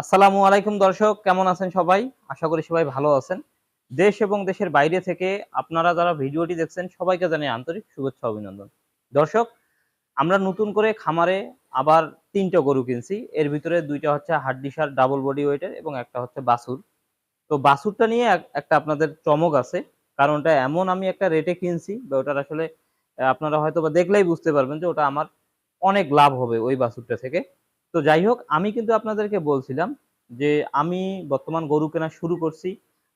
আসসালামু আলাইকুম দর্শক, কেমন আছেন সবাই? আশা করি সবাই ভালো আছেন। দেশ এবং দেশের বাইরে থেকে আপনারা যারা ভিডিওটি দেখছেন, সবাইকে জানাই আন্তরিক শুভেচ্ছা অভিনন্দন। দর্শক, আমরা নতুন করে খামারে আবার তিনটা গরু কিনছি। এর ভিতরে দুইটা হচ্ছে হাড্ডিসার ডাবল বডি ওয়েটের এবং একটা হচ্ছে বাসুর তো বাসুরটা নিয়ে একটা আপনাদের চমক আছে কারণ ওটা এমন আমি একটা রেটে কিনছি বা ওটার আসলে, আপনারা হয়তো বা দেখলেই বুঝতে পারবেন যে ওটা আমার অনেক লাভ হবে ওই বাসুরটা থেকে। তো যাই হোক, আমি কিন্তু আপনাদেরকে বলছিলাম যে আমি বর্তমান গরু কেনা শুরু করছি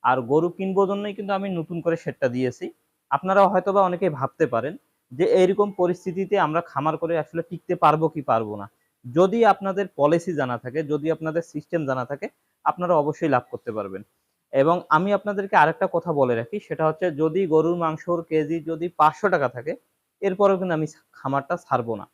আর গরু কিনবো জন্যই কিন্তু আমি নতুন করে সেটটা দিয়েছি। আপনারা হয়তো বা অনেকেই ভাবতে পারেন যে এইরকম পরিস্থিতিতে আমরা খামার করে আসলে টিকতে পারব কি পারব না। যদি আপনাদের পলিসি জানা থাকে, যদি আপনাদের সিস্টেম জানা থাকে, আপনারা অবশ্যই লাভ করতে পারবেন। এবং আমি আপনাদেরকে আরেকটা কথা বলে রাখি, সেটা হচ্ছে যদি গরুর মাংসর কেজি যদি পাঁচশো টাকা থাকে, এরপরেও কিন্তু আমি খামারটা ছাড়বো না।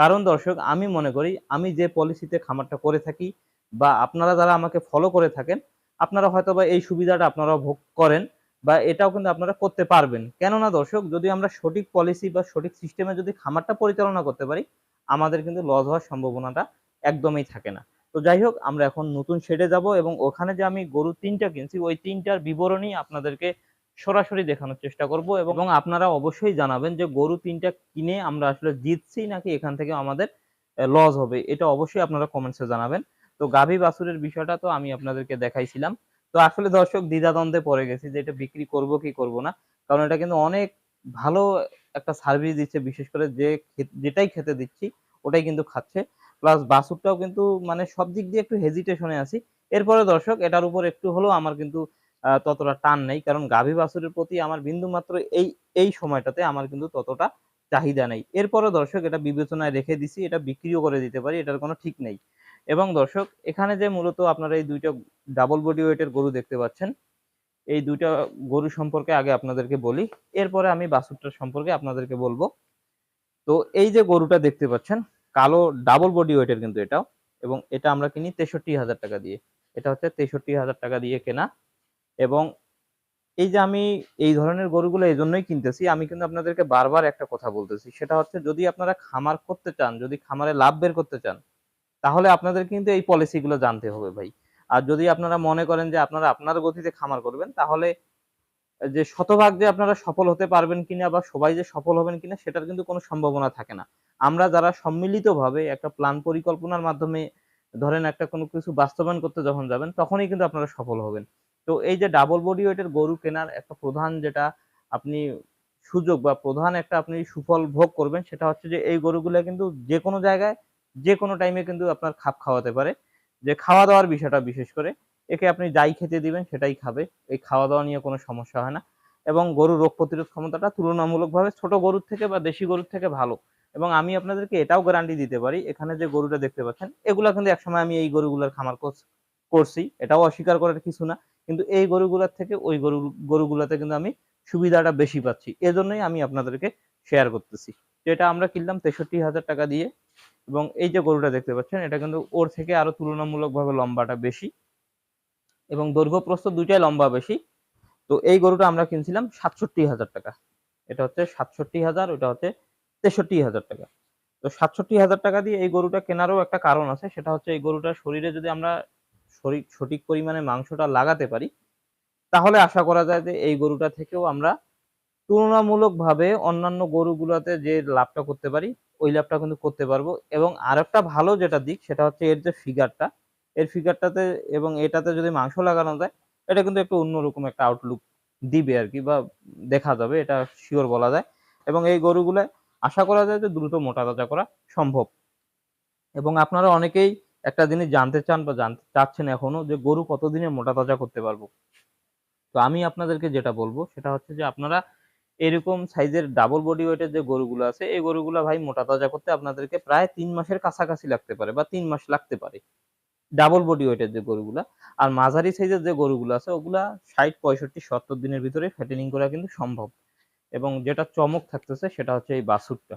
কারণ দর্শক, আমি মনে করি আমি যে পলিসিতে খামারটা করে থাকি বা আপনারা যারা আমাকে ফলো করে থাকেন, আপনারা হয়তো বা এই সুবিধাটা আপনারা ভোগ করেন বা এটাও কিন্তু আপনারা করতে পারবেন। কেননা দর্শক, যদি আমরা সঠিক পলিসি বা সঠিক সিস্টেমে যদি খামারটা পরিচালনা করতে পারি, আমাদের কিন্তু লস হওয়ার সম্ভাবনাটা একদমই থাকে না। তো যাই হোক, আমরা এখন নতুন শেডে যাব এবং ওখানে যে আমি গরু তিনটা কিনছি, ওই তিনটার বিবরণী আপনাদেরকে সরাসরি দেখানোর চেষ্টা করব এবং আপনারা অবশ্যই জানাবেন যে গরু তিনটা কিনে আমরা আসলে জিতছি নাকি এখান থেকে আমাদের লস হবে। এটা অবশ্যই আপনারা কমেন্টসে জানাবেন। তো গাভী বাছুরের বিষয়টা তো আমি আপনাদেরকে দেখাইছিলাম। তো আসলে দর্শক দ্বিধাদ্বন্দ্বে পড়ে গেছি যে এটা বিক্রি করব কি করব না। কারণ এটা কিন্তু অনেক ভালো একটা সার্ভিস দিচ্ছে, বিশেষ করে যে যেটাই খেতে দিচ্ছি, ওটাই কিন্তু খাচ্ছে। প্লাস বাছুরটাও কিন্তু মানে সব দিক দিয়ে একটু হেজিটেশনে আছি। এরপরে দর্শক, এটার উপর একটু হলেও আমার কিন্তু ততটা টান নেই। কারণ গাভী বাছুরের প্রতি আমার বিন্দু মাত্র এই এই সময়টাতে আমার কিন্তু ততটা চাহিদা নেই। এরপরে দর্শক এটা বিবেচনায় রেখে দিছি, এটা বিক্রিও করে দিতে পারি, এটার কোনো ঠিক নেই। এবং দর্শক, এখানে যে মূলত আপনারা এই দুইটা ডাবল বডি ওয়েটের গরু দেখতে পাচ্ছেন, এই দুইটা গরু সম্পর্কে আগে আপনাদেরকে বলি, এরপরে আমি বাছুরটার সম্পর্কে আপনাদেরকে বলব। তো এই যে গরুটা দেখতে পাচ্ছেন, কালো ডাবল বডি ওয়েটের কিন্তু এটাও, এবং এটা আমরা কিনি তেষট্টি হাজার টাকা দিয়ে। এটা হচ্ছে তেষট্টি হাজার টাকা দিয়ে কেনা। এবং এই যে আমি এই ধরনের গরুগুলো এই জন্যই কিনতেছি, আমি কিন্তু আপনাদেরকে বারবার একটা কথা বলতেছি। সেটা হচ্ছে যদি আপনারা খামার করতে চান, যদি খামারে লাভ বের করতে চান, তাহলে আপনাদের কিন্তু এই পলিসিগুলো জানতে হবে ভাই। আর যদি আপনারা মনে করেন যে আপনারা আপনার গতিতে খামার করবেন, তাহলে যে শতভাগ যে আপনারা সফল হতে পারবেন কিনা বা সবাই যে সফল হবেন কিনা, সেটার কিন্তু কোনো সম্ভাবনা থাকে না। আমরা যারা সম্মিলিতভাবে একটা প্ল্যান পরিকল্পনার মাধ্যমে ধরেন একটা কোনো কিছু বাস্তবায়ন করতে যখন যাবেন, তখনই কিন্তু আপনারা সফল হবেন। তো এই যে ডাবল বডি ওয়েটের গরু কেনার একটা প্রধান যেটা আপনি সুযোগ বা প্রধান একটা আপনি সুফল ভোগ করবেন সেটা হচ্ছে যে এই গরুগুলো কিন্তু যে কোনো জায়গায়, যে কোনো টাইমে কিন্তু আপনার খাপ খাওয়াতে পারে। যে খাওয়া দাওয়ার বিষয়টা বিশেষ করে, একে আপনি যাই খেতে দিবেন সেটাই খাবে, এই খাওয়া দাওয়া নিয়ে কোনো সমস্যা হয় না। এবং গরুর রোগ প্রতিরোধ ক্ষমতাটা তুলনামূলকভাবে ছোট গরুর থেকে বা দেশি গরুর থেকে ভালো। এবং আমি আপনাদেরকে এটাও গ্যারান্টি দিতে পারি, এখানে যে গরুটা দেখতে পাচ্ছেন, এগুলা কিন্তু একসময় আমি এই গরুগুলোর খামার কর- করছি। এটাও অস্বীকার করার কিছু না। কিন্তু এই গরুগুলোর থেকে ওই গরু, গরুগুলোতে কিন্তু আমি সুবিধাটা বেশি পাচ্ছি। এজন্যই আমি আপনাদেরকে শেয়ার করতেছি। তো এটা আমরা কিনলাম তেষট্টি হাজার টাকা দিয়ে এবং এই যে গরুটা দেখতে পাচ্ছেন, এটা কিন্তু ওর থেকে আরও তুলনামূলকভাবে লম্বাটা বেশি এবং দৈর্ঘ্য প্রস্থ দুইটাই লম্বা বেশি। তো এই গরুটা আমরা কিনছিলাম সাতষট্টি হাজার টাকা। এটা হচ্ছে সাতষট্টি হাজার, ওটা হচ্ছে তেষট্টি হাজার টাকা। তো সাতষট্টি হাজার টাকা দিয়ে এই গরুটা কেনারও একটা কারণ আছে, সেটা হচ্ছে এই গরুটার শরীরে যদি আমরা সঠিক পরিমাণে মাংসটা লাগাতে পারি, তাহলে আশা করা যায় যে এই গরুটা থেকেও আমরা তুলনামূলকভাবে অন্যান্য গরুগুলোতে যে লাভটা করতে পারি, ওই লাভটা কিন্তু করতে পারব। এবং আরেকটা ভালো যেটা দিক, সেটা হচ্ছে এর যে ফিগারটা এর ফিগারটাতে এবং এটাতে যদি মাংস লাগানো যায়, এটা কিন্তু একটু অন্যরকম একটা আউটলুক দিবে আর কি, বা দেখা যাবে, এটা শিওর বলা যায়। এবং এই গরুগুলো আশা করা যায় যে দ্রুত মোটা তাজা করা সম্ভব। এবং আপনারা অনেকেই একটা জিনিস জানতে চান বা জানতে চাচ্ছেন এখনও যে গরু কতদিনে মোটা তাজা করতে পারব? তো আমি আপনাদেরকে যেটা বলব সেটা হচ্ছে যে আপনারা এরকম সাইজের ডাবল বডি ওয়েটের যে গরুগুলো আছে, এই গরুগুলো ভাই মোটা তাজা করতে আপনাদেরকে প্রায় তিন মাসের কাছাকাছি লাগতে পারে বা তিন মাস লাগতে পারে। ডাবল বডি ওয়েটের যে গরুগুলা আর মাঝারি সাইজের যে গরুগুলো আছে, ওগুলা ষাট, পঁয়ষট্টি, সত্তর দিনের ভিতরে ফ্যাটেনিং করা কিন্তু সম্ভব। এবং যেটা চমক থাকতেছে সেটা হচ্ছে এই বাছুরটা।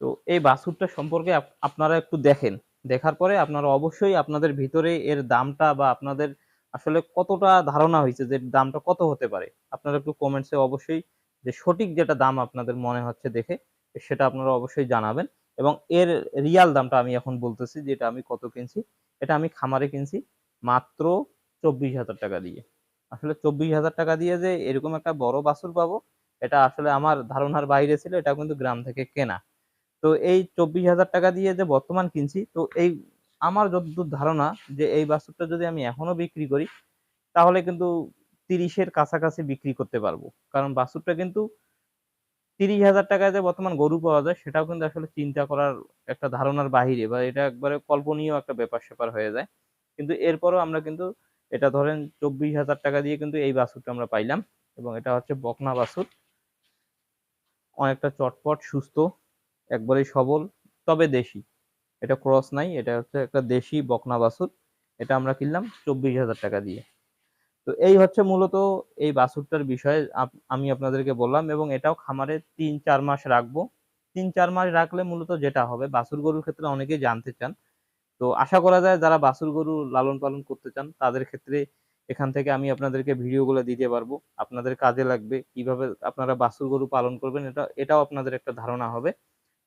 তো এই বাছুরটা সম্পর্কে আপ- আপনারা একটু দেখেন। দেখার পরে আপনারা অবশ্যই আপনাদের ভিতরে এর দামটা বা আপনাদের আসলে কতটা ধারণা হয়েছে যে দামটা কত হতে পারে, আপনারা একটু কমেন্টসে অবশ্যই যে সঠিক যেটা দাম আপনাদের মনে হচ্ছে দেখে সেটা আপনারা অবশ্যই জানাবেন এবং এর রিয়াল দামটা আমি এখন বলতেছি যে এটা আমি কত কিনছি, এটা আমি খামারে কিনছি মাত্র চব্বিশ হাজার টাকা দিয়ে। আসলে চব্বিশ হাজার টাকা দিয়ে যে এরকম একটা বড় বাছুর পাবো, এটা আসলে আমার ধারণার বাইরে ছিল এটা কিন্তু গ্রাম থেকে কেনা। তো এই চব্বিশ হাজার টাকা দিয়ে যে বর্তমান কিনছি, তো এই আমার যতদূর ধারণা যে এই বাছুরটা যদি আমি এখনও বিক্রি করি, তাহলে কিন্তু তিরিশের কাছাকাছি বিক্রি করতে পারব। কারণ বাছুরটা কিন্তু তিরিশ হাজার টাকায় যে বর্তমান গরু পাওয়া যায়, সেটাও কিন্তু আসলে চিন্তা করার একটা ধারণার বাহিরে বা এটা একবারে কল্পনীয় একটা ব্যাপার স্যাপার হয়ে যায়। কিন্তু এরপরও আমরা কিন্তু এটা ধরেন চব্বিশ হাজার টাকা দিয়ে কিন্তু এই বাছুরটা আমরা পাইলাম এবং এটা হচ্ছে বকনা বাছুর অনেকটা চটপট, সুস্থ একবারেই সবল, তবে দেশি। এটা ক্রস নাই, এটা হচ্ছে একটা দেশি বকনা বাছুর। এটা আমরা কিনলাম চব্বিশ হাজার টাকা দিয়ে। তো এই হচ্ছে মূলত এই বাছুরটার বিষয়ে। আমি আপনাদেরকে বললাম এবং এটাও খামারে তিন, চার মাস রাখব। তিন, চার মাস রাখলে মূলত যেটা হবে, বাছুর গরুর ক্ষেত্রে অনেকেই জানতে চান। তো আশা করা যায় যারা বাছুর গরু লালন পালন করতে চান, তাদের ক্ষেত্রে এখান থেকে আমি আপনাদেরকে ভিডিওগুলো দিতে পারব। আপনাদের কাজে লাগবে কীভাবে আপনারা বাছুর গরু পালন করবেন, এটা, এটাও আপনাদের একটা ধারণা হবে।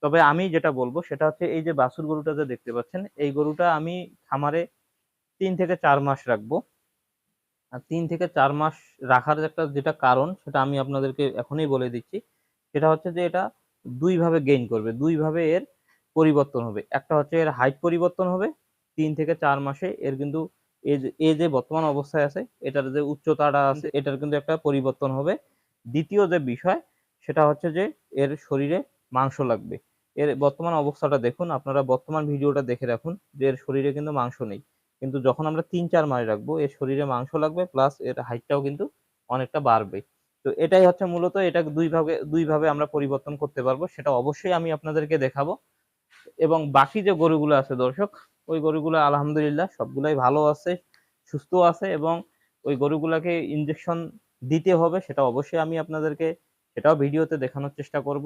তবে আমি যেটা বলব সেটা হচ্ছে এই যে বাছুর গরুটা যে দেখতে পাচ্ছেন, এই গরুটা আমি খামারে তিন থেকে চার মাস রাখব। আর তিন থেকে চার মাস রাখার একটা যেটা কারণ সেটা আমি আপনাদেরকে এখনই বলে দিচ্ছি। সেটা হচ্ছে যে এটা দুই ভাবে গেইন করবে দুই ভাবে এর পরিবর্তন হবে। একটা হচ্ছে এর হাইট পরিবর্তন হবে, তিন থেকে চার মাসে এর কিন্তু এই যে বর্তমান অবস্থায় আছে, এটার যে উচ্চতাটা আছে, এটার কিন্তু একটা পরিবর্তন হবে। দ্বিতীয় যে বিষয় সেটা হচ্ছে যে এর শরীরে মাংস লাগবে। এর বর্তমান অবস্থাটা দেখুন, আপনারা বর্তমান ভিডিওটা দেখে রাখুন যে এর শরীরে কিন্তু মাংস নেই। কিন্তু যখন আমরা তিন চার মাস রাখব, এর শরীরে মাংস লাগবে প্লাস এর হাইটটাও কিন্তু অনেকটা বাড়বে। তো এটাই হচ্ছে মূলত এটা দুই ভাবে দুই ভাবে আমরা পরিবর্তন করতে পারব, সেটা অবশ্যই আমি আপনাদেরকে দেখাবো। এবং বাকি যে গরুগুলো আছে দর্শক, ওই গরুগুলো আলহামদুলিল্লাহ সবগুলাই ভালো আছে সুস্থ আছে এবং ওই গরুগুলাকে ইনজেকশন দিতে হবে, সেটা অবশ্যই আমি আপনাদেরকে, সেটাও ভিডিওতে দেখানোর চেষ্টা করব।